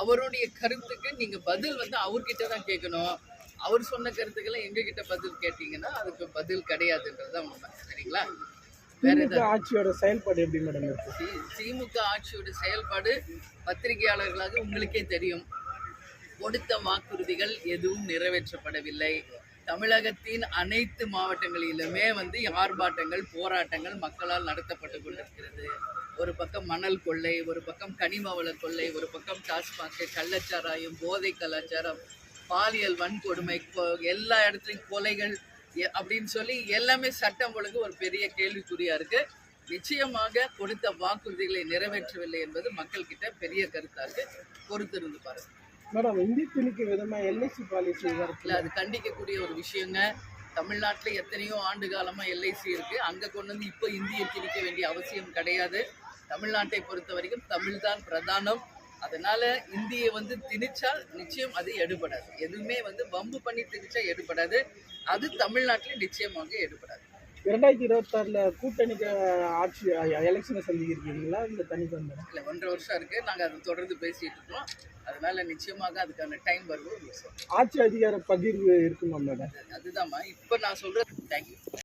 அவருடைய கருத்துக்கு நீங்க பதில் வந்து அவர்கிட்ட தான் கேட்கணும். அவர் சொன்ன கருத்துக்களை எங்ககிட்ட பதில் கேட்டீங்கன்னா அதுக்கு பதில் கிடையாதுன்றதுதான் உண்மை. சரிங்களா? திமுக ஆட்சியோட செயல்பாடு எப்படி மேடம் இருக்கு? திமுக ஆட்சியோட செயல்பாடு பத்திரிகையாளர்களாக உங்களுக்கே தெரியும். கொடுத்த வாக்குறுதிகள் எதுவும் நிறைவேற்றப்படவில்லை. தமிழகத்தின் அனைத்து மாவட்டங்களிலுமே வந்து ஆர்ப்பாட்டங்கள் போராட்டங்கள் மக்களால் நடத்தப்பட்டு கொண்டிருக்கிறது. ஒரு பக்கம் மணல் கொள்ளை ஒரு பக்கம் கனிம வள கொள்ளை ஒரு பக்கம் டாஸ்மாக் கள்ளச்சாராயம் போதை கலாச்சாரம் பாலியல் வன்கொடுமை கொ- எல்லா இடத்துலையும் கொலைகள் எ- அப்படின்னு சொல்லி எல்லாமே சட்டம் ஒழுங்கு ஒரு பெரிய கேள்விக்குறியா இருக்கு. நிச்சயமாக கொடுத்த வாக்குறுதிகளை நிறைவேற்றவில்லை என்பது மக்கள்கிட்ட பெரிய கருத்தாக பொறுத்திருந்து பாருங்கள் மேடம் இந்தி திணிக்க விதமா எல்ஐசி பாலிசி இல்லை அது கண்டிக்கக்கூடிய ஒரு விஷயங்க. தமிழ்நாட்டில் எத்தனையோ ஆண்டு காலமாக எல்ஐசி இருக்குது அங்கே கொண்டு வந்து இப்போ இந்தியை திணிக்க வேண்டிய அவசியம் கிடையாது. தமிழ்நாட்டை பொறுத்த வரைக்கும் தமிழ் தான் பிரதானம். அதனால் இந்தியை வந்து திணிச்சால் நிச்சயம் அது எடுபடாது. எதுவுமே வந்து வம்பு பண்ணி திணிச்சா எடுபடாது. அது தமிழ்நாட்டில் நிச்சயமாக எடுபடாது. இரண்டாயிரத்தி இருபத்தாறுல கூட்டணிக்கு ஆட்சி எலெக்ஷனை சந்திக்கிறீங்களா இல்ல தனிப்பா மேடம் இல்லை ஒன்றரை வருஷம் இருக்கு. நாங்க அதை தொடர்ந்து பேசிட்டு இருக்கோம். அதனால நிச்சயமாக அதுக்கான டைம் சொல்றேன். ஆட்சி அதிகார பகிர்வு இருக்குமா மேடம் அதுதாம்மா இப்போ நான் சொல்றது தேங்க்யூ